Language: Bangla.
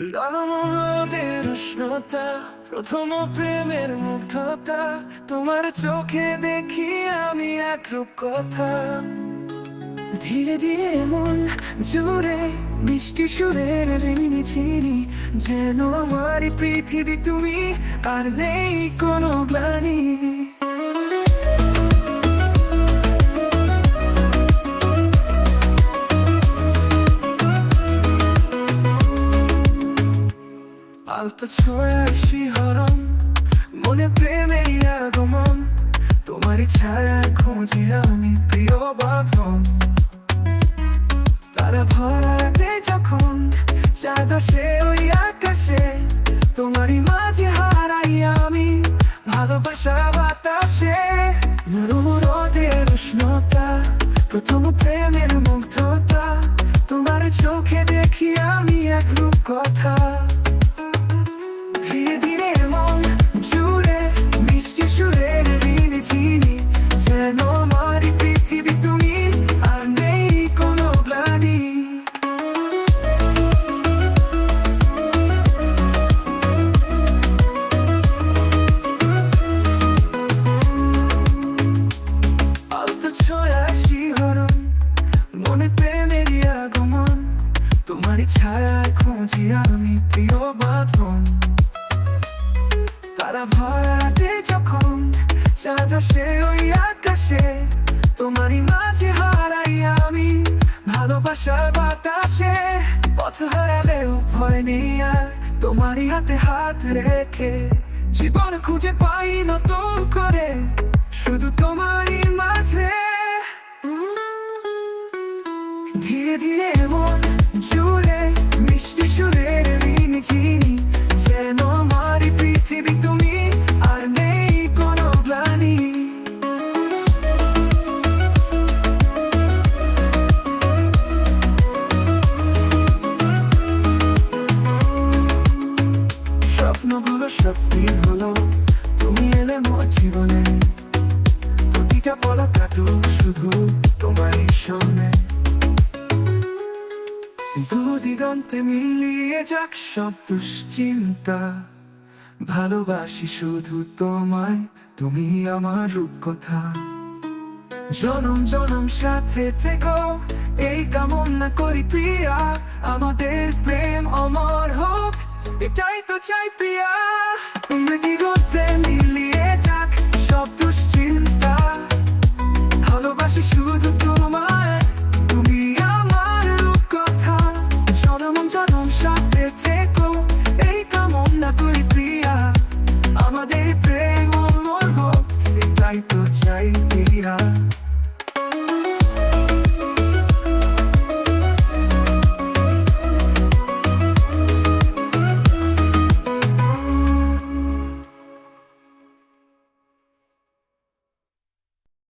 রোদের উষ্ণতা, প্রথম প্রেমের মুগ্ধতা, তোমার চোখে দেখি আমি এক রূপ কথা। ধীরে ধীরে মন জুড়ে, মিষ্টি সুরের রিমি ঝিরি, যেন আমার পৃথিবী তুমি আর নেই কোনো গ্লানি। আলতো ছোঁয়ার শিহরণ মনে প্রেমের আগমন। তোমারই ছায়ার খুঁজি আমি প্রিয় বাঁধন। তারা ভরাতে যখন চাঁদ আসে ওই আকাশে, তোমারই মাঝে হারাই আমি ভালোবাসা বাতাসে। নরম রোদের উষ্ণতা, প্রথম প্রেমের মুগ্ধতা, তোমার চোখে দেখি আমি এক রূপ কথা আলতো ছোঁয়া শিহরণ মনে প্রেমেরই আগমন। তোমারই ছায়ায় খুঁজি আমি প্রিয় বাঁধন। তারা ভরাতে যখন চাঁদ আসে ওই আকাশে, তোমারই মাঝে হারাই আমি ভালোবাসার বাতাসে। পথ হারালেও ভয় নেই আর তোমারই হাতে হাত রেখে, জীবন খুঁজে পাই নতুন করে। শুধু তোমারই মাঝে। ধীরে ধীরে মন জুড়ে মিষ্টি সুরের ঋণ চিনি দু দিগন্তে মিলিয়ে যাক সব দুশ্চিন্তা। ভালোবাসি শুধু তোমায়, তুমি আমার রূপকথা। জনম জনম সাথে থেকো, এই কামনা করি প্রিয়া। আমাদের প্রেম অমর হোক, এটাই তো চাই প্রিয়া। দিগন্তে